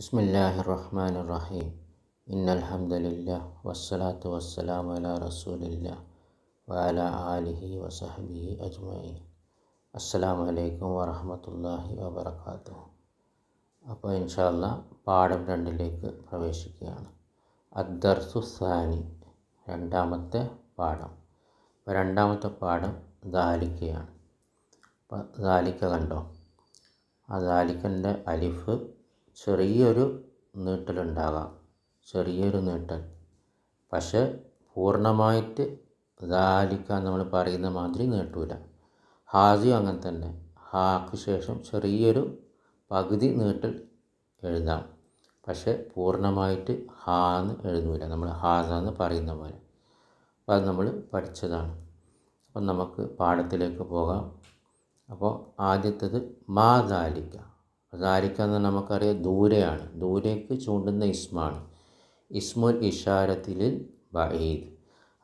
بسم الله الرحمن الرحيم إن الحمد لله والصلاة والسلام على رسول الله وعلى آله وصحبه أجمعين അസ്സലാമു അലൈക്കും വറഹമത്തല്ലാഹി വബർക്കാത്തു അപ്പോൾ ഇൻഷാല്ല പാഠം രണ്ടിലേക്ക് പ്രവേശിക്കുകയാണ് അദ്ദർസു സാനി രണ്ടാമത്തെ പാഠം അപ്പോൾ രണ്ടാമത്തെ പാഠം ദാലിക്കയാണ് അപ്പോൾ ദാലിക്ക കണ്ടോ ആ ദാലിക്കൻ്റെ അലിഫ് ചെറിയൊരു നീട്ടലുണ്ടാകാം. ചെറിയൊരു നീട്ടൽ. പക്ഷേ പൂർണമായിട്ട് ദാലിക്ക നമ്മൾ പറയുന്ന മാതിരി നീട്ടൂല. ഹാസിയും അങ്ങനെ തന്നെ. ഹാക്ക് ശേഷം ചെറിയൊരു പകുതി നീട്ടൽ എഴുതാം. പക്ഷേ പൂർണമായിട്ട് ഹാ എന്ന് എഴുതൂല. നമ്മൾ ഹാസ എന്ന് പറയുന്ന പോലെ. അപ്പോൾ അത് നമ്മൾ പഠിച്ചതാണ്. അപ്പം നമുക്ക് പാഠത്തിലേക്ക് പോകാം. അപ്പോൾ ആദ്യത്തേത് മാ ദാലിക്ക. ദാലിക്ക എന്ന് നമുക്കറിയാം. ദൂരെയാണ്. ദൂരേക്ക് ചൂണ്ടുന്ന ഇസ്മാണ്. ഇസ്മുൽ ഇഷാരത്തിൽ ബഈദ്.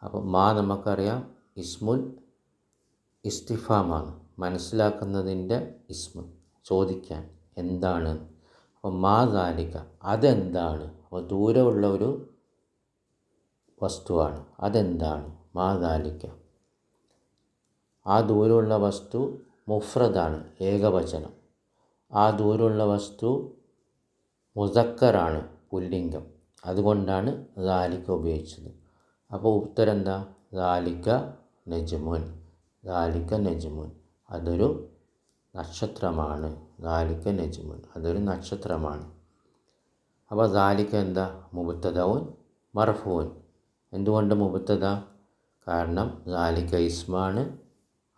അപ്പോൾ മാ നമുക്കറിയാം. ഇസ്മുൽ ഇസ്തിഫാമാണ്. മനസ്സിലാക്കുന്നതിന്റെ ഇസ്മ. ചോദിക്കാൻ എന്താണ്? അപ്പോൾ മാ ദാലിക്ക അതെന്താണ്? അപ്പോൾ ദൂരമുള്ള ഒരു വസ്തുവാണ്. അതെന്താണ്? മാ ദാലിക്ക ആ ദൂരമുള്ള വസ്തു മുഫ്രദാണ്. ഏകവചനം. ആ ദൂരമുള്ള വസ്തു മുസക്കറാണ് പുല്ലിംഗം. അതുകൊണ്ടാണ് ഗാലിക്ക ഉപയോഗിച്ചത്. അപ്പോൾ ഉത്തരം എന്താ ഗാലിക്ക നജ്മുൻ. ഗാലിക്ക നജ്മുൻ. അതൊരു നക്ഷത്രമാണ്. ഗാലിക്ക നജ്മുൻ. അതൊരു നക്ഷത്രമാണ്. അപ്പോൾ ഗാലിക്ക എന്താ? മുബത്തദവും മർഫൂൻ. എന്തുകൊണ്ട് മുബത്തദ? കാരണം ഗാലിക്ക ഇസ്മാണ്.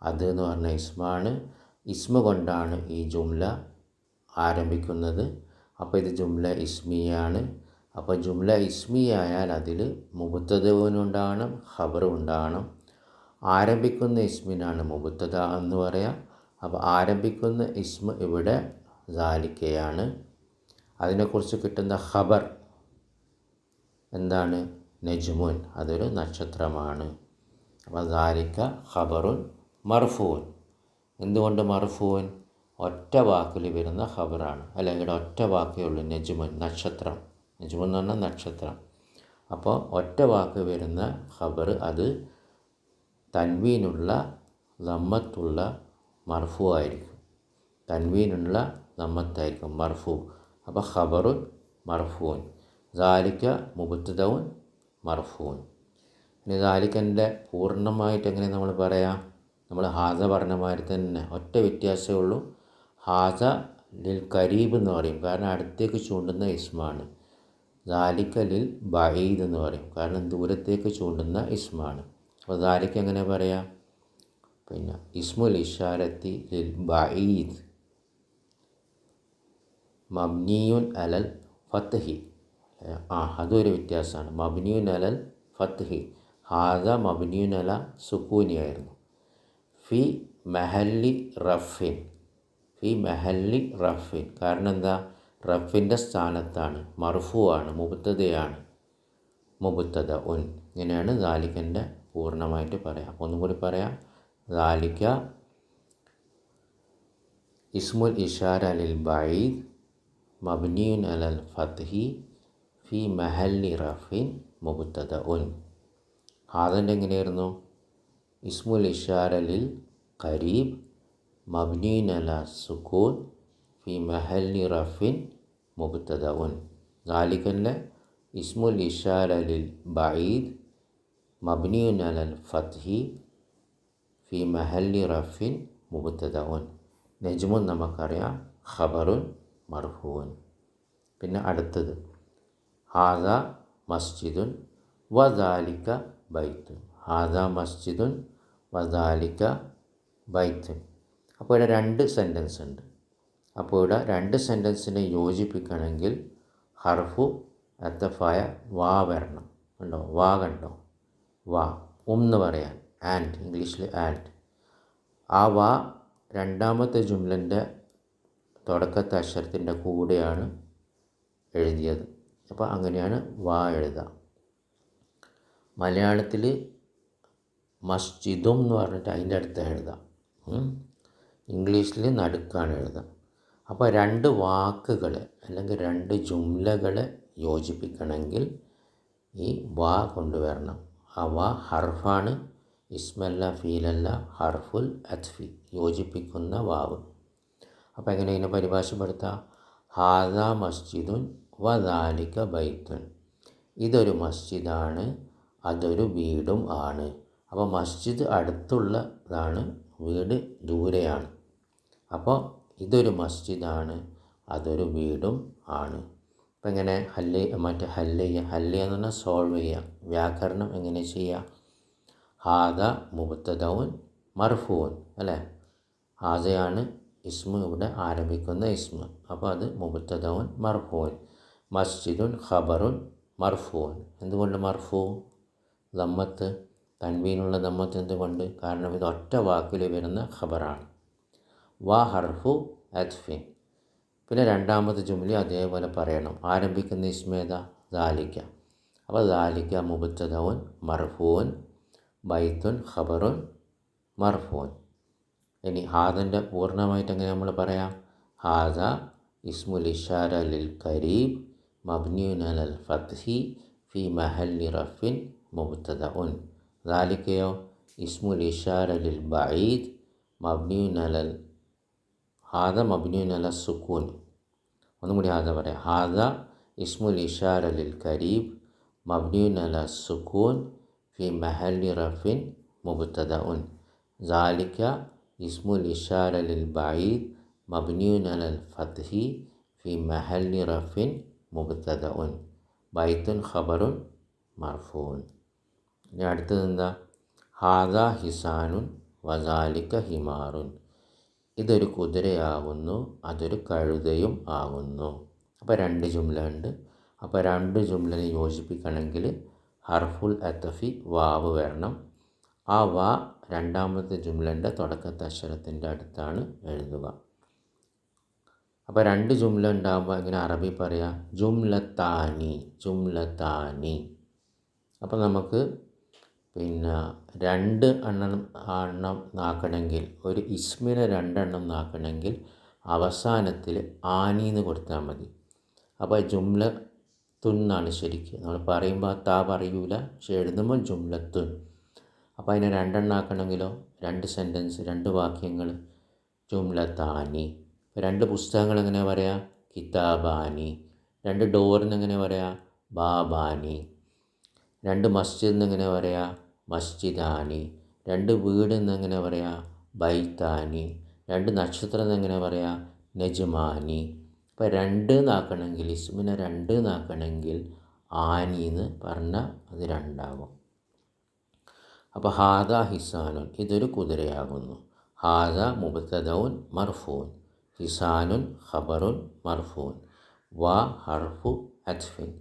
അത് എന്ന് പറഞ്ഞ ഇസ്മാണ്. ഇസ്മ കൊണ്ടാണ് ഈ ജുംല ആരംഭിക്കുന്നത്. അപ്പോൾ ഇത് ജുംല ഇസ്മിയാണ്. അപ്പോൾ ജുംല ഇസ്മിയായാൽ അതിൽ മുബത്തദവുനുണ്ടാകണം ഖബറും ഉണ്ടാകണം ആരംഭിക്കുന്ന ഇസ്മിനാണ് മുബത്തദ എന്ന് പറയാം. അപ്പോൾ ആരംഭിക്കുന്ന ഇസ്മ ഇവിടെ ദാലിക്കയാണ് അതിനെക്കുറിച്ച് കിട്ടുന്ന ഖബർ എന്താണ്? നജ്മുൻ അതൊരു നക്ഷത്രമാണ്. അപ്പോൾ ദാലിക്ക ഖബറുൻ മർഫൂൻ. എന്തുകൊണ്ട് മർഫൂൻ? ഒറ്റ വാക്കിൽ വരുന്ന ഖബറാണ്. അല്ലെങ്കിൽ ഒറ്റ വാക്കേ ഉള്ളൂ. നജ്മുൻ നക്ഷത്രം. നജ്മുൻ എന്ന് പറഞ്ഞാൽ നക്ഷത്രം. അപ്പോൾ ഒറ്റ വാക്ക് വരുന്ന ഖബർ അത് തൻവീനുള്ള ലമ്മത്തുള്ള മർഫു ആയിരിക്കും. തൻവീനുള്ള ലമ്മത്തായിരിക്കും മർഫു. അപ്പോൾ ഖബറുൻ മർഫൂൻ. ദാലിക്ക മുബത്തദവും മർഫൂൻ. ഇനി ദാലിക്കന്റെ പൂർണമായിട്ട് എങ്ങനെ നമ്മൾ പറയാം? നമ്മൾ ഹാസ പറഞ്ഞ മാതിരി തന്നെ ഒറ്റ വ്യത്യാസമേ ഉള്ളൂ. ഹാസ ലിൽ കരീബ് എന്ന് പറയും. കാരണം അടുത്തേക്ക് ചൂണ്ടുന്ന ഇസ്മാണ്. ദാലിക്ക ലിൽ ബഈദ് എന്ന് പറയും. കാരണം ദൂരത്തേക്ക് ചൂണ്ടുന്ന ഇസ്മാണ്. അപ്പോൾ ദാലിക്ക എങ്ങനെ പറയാം? പിന്നെ ഇസ്മുൽ ഇഷാരത്തി ലിൽ ബഈദ്. മബ്നിയുൻ അലൽ ഫത്ഹി. ആ അതൊരു വ്യത്യാസമാണ്. മബ്നിയുൻ അലൽ ഫത്ഹി. ഹാദ മബ്നിയുൻ അല സുക്കൂനി ആയിരുന്നു ഫി മെഹല്ലി റഫിൻ ഫി മെഹല്ലി റഫിൻ കാരണം എന്താ? റഫിന്റെ സ്ഥാനത്താണ്. മർഫുവാണ് മുബത്തതയാണ് മുബത്തത ഉൻ. ഇങ്ങനെയാണ് ദാലിക്കന്റെ പൂർണമായിട്ട് പറയാം. ഒന്നും കൂടി പറയാം. ദാലിക്ക ഇസ്മുൽ ഇഷാര അലിൽ ബഈദ് മബ്നിയുൻ അലൽ ഫത്ഹി ഫി മെഹല്ലി റഫിൻ മുബത്തത ഉൻ. ഹാദന്റെ എങ്ങനെയായിരുന്നു? ഇസ്മുൽ ഇഷാര ലിൽ ഖരീബ് മബ്നീൻ അല സുക്കൂൻ ഫി മഹല്ലി റഫിൻ മുബത്തദ ഉൻ ദാലിക്കന്റെ ഇസ്മുൽ ഇഷാര ലിൽ ബഈദ് മബ്നീൻ അലൽ ഫത്ഹി ഫി മഹല്ലി റഫിൻ മുബത്തദ ഉൻ നജ്മുൻ നമുക്കറിയാം ഖബറുൻ മർഹൂൻ പിന്നെ അടുത്തത്. ഹാദ മസ്ജിദുൻ വദാലിക്ക ബൈത്തുൻ. ഹാദ മസ്ജിദുൻ വദാലിക്ക ബൈത്തുൻ. അപ്പോൾ ഇവിടെ രണ്ട് സെന്റൻസ് ഉണ്ട്. അപ്പോൾ ഇവിടെ രണ്ട് സെന്റൻസിനെ യോജിപ്പിക്കണമെങ്കിൽ ഹർഫു അത്തഫായ വാ വരണം. ഉണ്ടോ വാ കണ്ടോ? വാ. ഒന്ന് പറയാൻ. ആൻഡ് ഇംഗ്ലീഷിൽ ആൻഡ് ആ വാ രണ്ടാമത്തെ ജുംലന്റെ തുടക്കത്തെ അക്ഷരത്തിന്റെ കൂടെയാണ് എഴുതിയത്. അപ്പോൾ അങ്ങനെയാണ് വാ എഴുതാം മലയാളത്തിൽ മസ്ജിദും എന്ന് പറഞ്ഞിട്ട് അതിന്റെ അടുത്ത് എഴുതാം ഇംഗ്ലീഷിൽ നടുക്കാണ് എഴുതുക അപ്പോൾ രണ്ട് വാക്കുകൾ അല്ലെങ്കിൽ രണ്ട് ജുംലകൾ യോജിപ്പിക്കണമെങ്കിൽ ഈ വാ കൊണ്ടുവരണം. ആ വാ ഹർഫാണ്. ഇസ്മല്ല ഫീലല്ല ഹർഫുൽ അത്ഫി യോജിപ്പിക്കുന്ന വാവ്. അപ്പോൾ എങ്ങനെ ഇതിനെ പരിഭാഷപ്പെടുത്താം? ഹാദ മസ്ജിദുൻ വദാലിക ബൈത്തുൻ. ഇതൊരു മസ്ജിദാണ് അതൊരു വീടും ആണ്. അപ്പോൾ മസ്ജിദ് അടുത്തുള്ളതാണ് വീട് ദൂരെയാണ്. അപ്പോൾ ഇതൊരു മസ്ജിദാണ് അതൊരു വീടും ആണ്. അപ്പം എങ്ങനെ ഹല്ല് മറ്റേ ഹല്ല് ചെയ്യുക ഹല്ല് എന്ന് പറഞ്ഞാൽ സോൾവ് ചെയ്യുക വ്യാകരണം എങ്ങനെ ചെയ്യുക? ഹാദ മുബത്തദൗൻ മർഫൂൻ അല്ലേ? ഹാദയാണ് ഇസ്മ ഇവിടെ ആരംഭിക്കുന്ന ഇസ്മു. അപ്പോൾ അത് മുബത്തദൗൻ മർഫൂൻ മസ്ജിദുൻ ഖബറുൻ മർഫൂൻ. എന്തുകൊണ്ട് മർഫൂ? ദമ്മത്ത് തൻവീനുള്ള ദമ്മത്ത് എന്തുകൊണ്ട്? കാരണം ഇത് ഒറ്റ വാക്കിൽ വരുന്ന ഖബറാണ്. വാ ഹർഫു അത്ഫിൻ പിന്നെ രണ്ടാമത്തെ ജുംലി അതേപോലെ പറയണം. ആരംഭിക്കുന്ന ഇസ്മേത ദാലിക്ക. അപ്പോൾ ദാലിക്ക മുബത്തദവൻ മർഫൂൻ ബൈത്തുൻ ഖബറുൻ മർഫൂൻ. ഇനി ഹാദന്റെ പൂർണമായിട്ട് എങ്ങനെ നമ്മൾ പറയാം? ഹാദ ഇസ്മുൽ ഇഷാര ലിൽ കരീബ് മബ്നിയുൻ അൽ ഫത്ഹി ഫി മഹല്ലി റഫിൻ മുബത്തദഉൻ. ദാലിക്കയോ? ഇസ്മുൽ ഇഷാര ലിൽ ബഈദ് മബ്നിയുൻ അലൽ ഹാദ മബ്നിയുൻ അല സുക്കൂൻ ഒന്നും കൂടി ഹാദ പറയാം ഹാദ ഇസ്മുൽ ഇഷാര ലിൽ കരീബ് മബ്നിയുൻ അല സുക്കൂൻ ഫി മഹല്ലി റഫിൻ മുബത്തദഉൻ ذلك اسم الإشارة للبعيد مبني على الفتح في محل رفع مبتدأ بيت خبر مرفوع ഇനി അടുത്തത് എന്താ ഹാദ ഹിസാനുൻ വസാലിക്ക ഹിമാറുൻ ഇതൊരു കുതിരയാകുന്നു അതൊരു കഴുതയും ആകുന്നു. അപ്പോൾ രണ്ട് ജുംല ഉണ്ട് അപ്പോൾ രണ്ട് ജുംലനെ യോജിപ്പിക്കണമെങ്കിൽ ഹർഫുൽ അത്തഫി വാവ് വരണം. ആ വാ രണ്ടാമത്തെ ജുംലന്റെ തുടക്കത്തെ അക്ഷരത്തിന്റെ അടുത്താണ് എഴുതുക. അപ്പോൾ രണ്ട് ജുംല ഉണ്ടാകുമ്പോൾ ഇങ്ങനെ അറബി പറയാം? ജുംലത്താനി ജുംലത്താനി അപ്പോൾ നമുക്ക് പിന്നെ രണ്ട് എണ്ണം എണ്ണം നാക്കണമെങ്കിൽ ഒരു ഇസ്മിനെ രണ്ടെണ്ണം നാക്കണമെങ്കിൽ അവസാനത്തിൽ ആനി എന്ന് കൊടുത്താൽ മതി. അപ്പോൾ ജുംല തുന്നാണ് ശരിക്ക്. നമ്മൾ പറയുമ്പോൾ താ പറയൂല പക്ഷെ എഴുതുമ്പോൾ ജുംല തുൻ. അപ്പോൾ അതിനെ രണ്ടെണ്ണം ആക്കണമെങ്കിലോ? രണ്ട് സെന്റൻസ് രണ്ട് വാക്യങ്ങൾ. ജുംല താനി. രണ്ട് പുസ്തകങ്ങൾ എങ്ങനെ പറയാ? കിതാബാനി. രണ്ട് ഡോറിന് എങ്ങനെ പറയാം? ബാബാനി. രണ്ട് മസ്ജിദ് എങ്ങനെ പറയാം? മസ്ജിദാനി. രണ്ട് വീട് എന്നെങ്ങനെ പറയാം? ബൈത്താനി. രണ്ട് നക്ഷത്രം എന്നെങ്ങനെ പറയാം? നജ്മാനി. അപ്പോൾ രണ്ട് എന്നാക്കണമെങ്കിൽ ഇസ്മിനെ രണ്ട് എന്നാക്കണമെങ്കിൽ ആനി എന്ന് പറഞ്ഞാൽ അത് രണ്ടാകും. അപ്പോൾ ഹാദ ഹിസാനുൻ ഇതൊരു കുതിരയാകുന്നു. ഹാദ മുബത്തദൗൻ മർഫൂൻ. ഹിസാനുൻ ഖബറുൻ മർഫൂൻ. വ ഹർഫു അത്ഫിൻ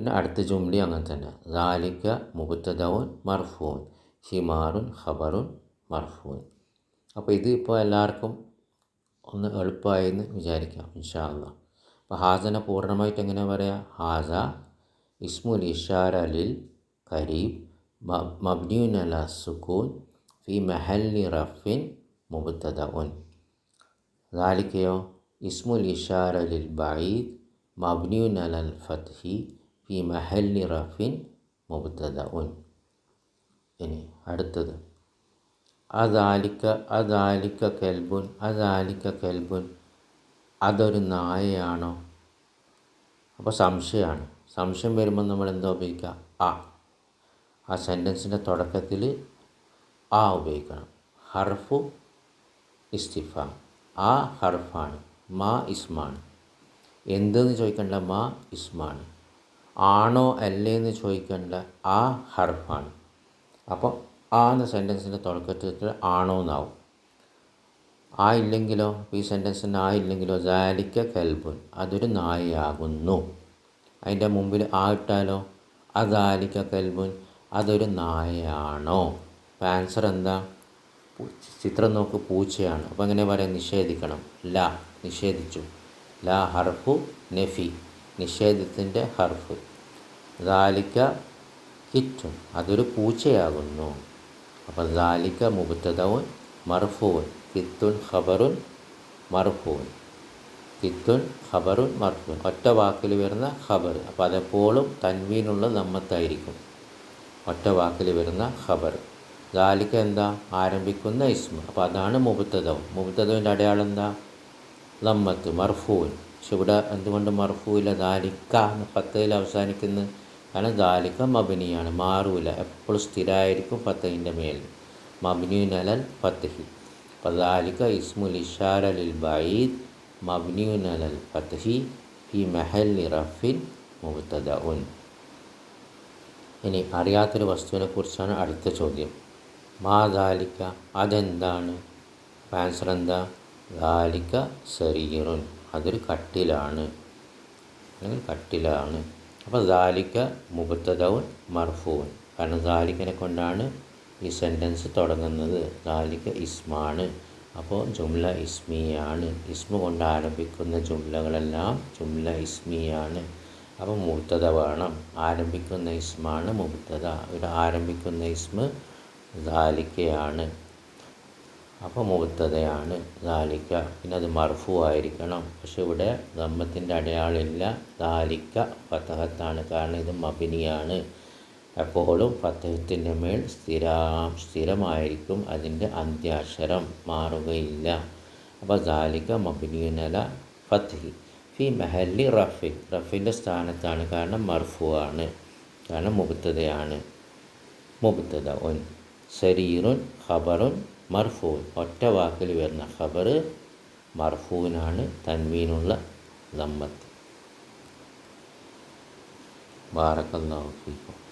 പിന്നെ അടുത്ത ജുംലി അങ്ങനെ തന്നെ. ദാലിക്ക മുബത്തദൗൻ മർഫൂൻ ഹിമാറുൻ ഖബറുൻ മർഫൂൻ. അപ്പോൾ ഇത് ഇപ്പോൾ എല്ലാവർക്കും ഒന്ന് എളുപ്പമായെന്ന് വിചാരിക്കാം ഇൻഷാല്ല അപ്പോൾ ഹാസനെ പൂർണമായിട്ട് എങ്ങനെ പറയാം? ഹാസ ഇസ്മുൽ ഇഷാർ അലിൽ കരീബ് മബ്നിയുൻ അല സുക്കൂൻ ഫി മഹല്ലി റഫിൻ മുബത്തദഉൻ. ദാലിക്കയോ ഇസ്മുൽ ഇഷാര ലിൽ ബഈദ് മബ്നിയുൻ അലൽ ഫത്ഹി ഫി മഹല്ലി റഫിൻ മുബത്തദഉൻ. ഇനി അടുത്തത്. അതാലിക്ക അതാലിക്ക കെൽബുൻ അതാലിക്ക കെൽബുൻ. അതൊരു നായയാണോ? അപ്പോൾ സംശയമാണ് സംശയം വരുമ്പോൾ നമ്മൾ എന്താ ഉപയോഗിക്കുക ആ. ആ സെന്റൻസിന്റെ തുടക്കത്തിൽ ആ ഉപയോഗിക്കണം. ഹർഫു ഇസ്തിഫ. ആ ഹർഫാണ്. മാ ഇസ്മാണ്. എന്തെന്ന് ചോദിക്കേണ്ട? മാ ഇസ്മാണ്. ആണോ അല്ലേ എന്ന് ചോദിക്കേണ്ട ആ ഹർഫാണ്. അപ്പോൾ ആ എന്ന സെന്റൻസിന്റെ തുടക്കത്തിൽ ആണോ എന്നാവും. ആ ഇല്ലെങ്കിലോ? ഈ സെന്റൻസിന് ആ ഇല്ലെങ്കിലോ? ജാലിക്ക കൽബുൻ. അതൊരു നായയാകുന്നു. അതിന്റെ മുമ്പിൽ ആ ഇട്ടാലോ? അതാലിക്ക കൽബുൻ. അതൊരു നായയാണോ? അപ്പം ആൻസർ എന്താ? ചിത്രം നോക്ക് പൂച്ചയാണ്. അപ്പോൾ എങ്ങനെ പറയാം? നിഷേധിക്കണം. ല. നിഷേധിച്ചു. ല ഹർഫു നഫി. നിഷേധത്തിന്റെ ഹർഫ്. ദാലിക്ക കിറ്റും അതൊരു പൂച്ചയാകുന്നു. അപ്പോൾ ദാലിക്ക മുബത്തതവും മർഫൂൻ കിത്തുൻ ഖബറുൻ മർഫൂൻ. കിത്തുൻ ഖബറുൻ മർഫൂൻ. ഒറ്റ വാക്കിൽ വരുന്ന ഖബർ അപ്പോൾ അതെപ്പോഴും തൻവീനുള്ള നമ്മത്തായിരിക്കും. ഒറ്റ വാക്കിൽ വരുന്ന ഖബർ. ദാലിക്ക എന്താ? ആരംഭിക്കുന്ന ഇസ്മ. അപ്പോൾ അതാണ് മുബത്തതവും മുബത്തതവിന്റെ അടയാളം എന്താ? നമ്മത്ത് മർഫൂൻ. പക്ഷെ ഇവിടെ എന്തുകൊണ്ട് മർഫൂല ദാലിക്ക എന്ന് പത്തയിൽ അവസാനിക്കുന്നത് കാരണം ദാലിക്ക മബനിയാണ്. മാറൂല. എപ്പോഴും സ്ഥിരമായിരിക്കും പത്തയിന്റെ മേൽ. മബിനുൻ നലൽ പത്തഹി അപ്പോൾ ദാലിക്ക ഇസ്മുൽ ഇഷാര ലിൽ ബഈദ് മബ്നിയുൻ അലൽ ഫത്തഹി ഫി മെഹൽ റഫിൻ മുബത്തദ ഉൻ ഇനി അറിയാത്തൊരു വസ്തുവിനെ കുറിച്ചാണ് അടുത്ത ചോദ്യം. മാ ദാലിക്ക? അതെന്താണ്? ആൻസർ എന്താ? ദാലിക്ക സരീറുൻ. അതൊരു കട്ടിലാണ്. അല്ലെങ്കിൽ കട്ടിലാണ്. അപ്പോൾ ദാലിക്ക മുബത്തതവൻ മർഫൂൻ. കാരണം ദാലിക്കനെ കൊണ്ടാണ് ഈ സെന്റൻസ് തുടങ്ങുന്നത്. ദാലിക്ക ഇസ്മാണ്. അപ്പോൾ ജുംല ഇസ്മിയാണ്. ഇസ്മ കൊണ്ട് ആരംഭിക്കുന്ന ജുംലകളെല്ലാം ജുംല ഇസ്മിയാണ്. അപ്പോൾ മുബത്തത വേണം. ആരംഭിക്കുന്ന ഇസ്മാണ് മുബത്തത ഇവിടെ ആരംഭിക്കുന്ന ഇസ്മ ദാലിക്കയാണ് അപ്പോൾ മുബത്തതയാണ് ദാലിക്ക. പിന്നെ അത് മർഫു ആയിരിക്കണം. പക്ഷെ ഇവിടെ ദമ്മത്തിന്റെ അടയാളില്ല. ദാലിക്ക ഫത്തഹത്താണ് കാരണം ഇത് മബിനിയാണ്. എപ്പോഴും ഫത്തഹത്തിന്റെ മേൽ സ്ഥിര സ്ഥിരമായിരിക്കും അതിന്റെ അന്ത്യാക്ഷരം. മാറുകയില്ല. അപ്പോൾ ദാലിക്ക മബിനിയുനല ഫത്തഹി ഫി മെഹല്ലി റഫി. റഫിന്റെ സ്ഥാനത്താണ്. കാരണം മർഫു ആണ്. കാരണം മുബത്തതയാണ് മുബത്തത ഒൻ. ശരീറുൻ ഖബറുൻ മർഫൂൻ ഒറ്റ വാക്കിൽ വരുന്ന ഖബർ മർഫൂനാണ് തൻവീനുള്ള ദമ്മത്ത്. ബാറക്കല്ലാഹു ഫീക്കും.